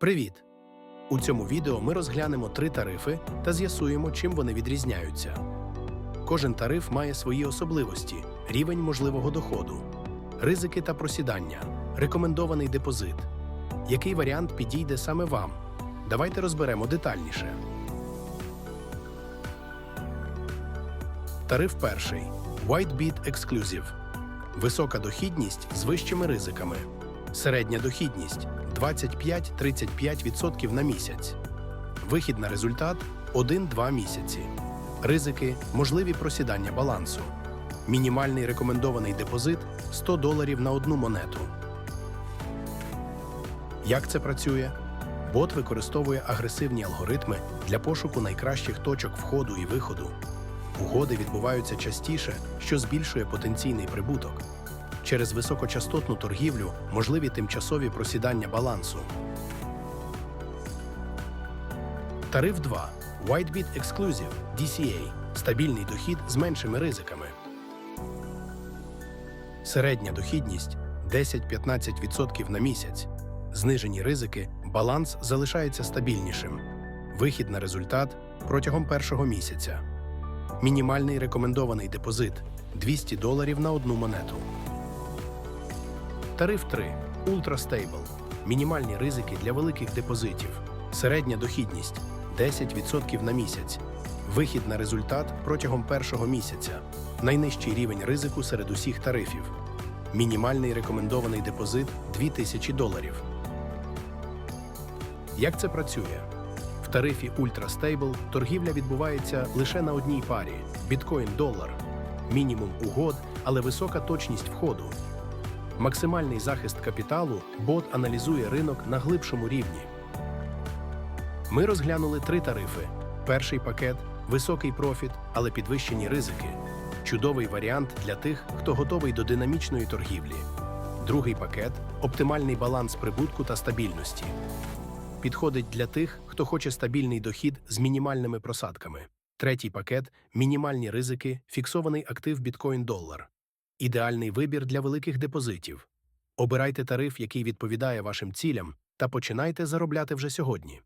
Привіт! У цьому відео ми розглянемо три тарифи та з'ясуємо, чим вони відрізняються. Кожен тариф має свої особливості, рівень можливого доходу, ризики та просідання, рекомендований депозит. Який варіант підійде саме вам? Давайте розберемо детальніше. Тариф перший Whitebit Exclusive. Висока дохідність з вищими ризиками. Середня дохідність 25-35% на місяць. Вихід на результат 1-2 місяці. Ризики можливі просідання балансу. Мінімальний рекомендований депозит 100 доларів на одну монету. Як це працює? Бот використовує агресивні алгоритми для пошуку найкращих точок входу і виходу. Угоди відбуваються частіше, що збільшує потенційний прибуток. Через високочастотну торгівлю можливі тимчасові просідання балансу. Тариф 2. Whitebit Exclusive DCA. Стабільний дохід з меншими ризиками. Середня дохідність 10-15% на місяць. Знижені ризики, баланс залишається стабільнішим. Вихід на результат протягом першого місяця. Мінімальний рекомендований депозит 200 доларів на одну монету. Тариф 3. Ultra Stable. Мінімальні ризики для великих депозитів. Середня дохідність 10% на місяць. Вихід на результат протягом першого місяця. Найнижчий рівень ризику серед усіх тарифів. Мінімальний рекомендований депозит 2000 доларів. Як це працює? В тарифі Ultra Stable торгівля відбувається лише на одній парі біткоін-долар. Мінімум угод, але висока точність входу. Максимальний захист капіталу бот аналізує ринок на глибшому рівні. Ми розглянули три тарифи: перший пакет високий профіт, але підвищені ризики. Чудовий варіант для тих, хто готовий до динамічної торгівлі. Другий пакет оптимальний баланс прибутку та стабільності. Підходить для тих, хто хоче стабільний дохід з мінімальними просадками. Третій пакет мінімальні ризики, фіксований актив біткоін-долар. Ідеальний вибір для великих депозитів. Обирайте тариф, який відповідає вашим цілям, та починайте заробляти вже сьогодні.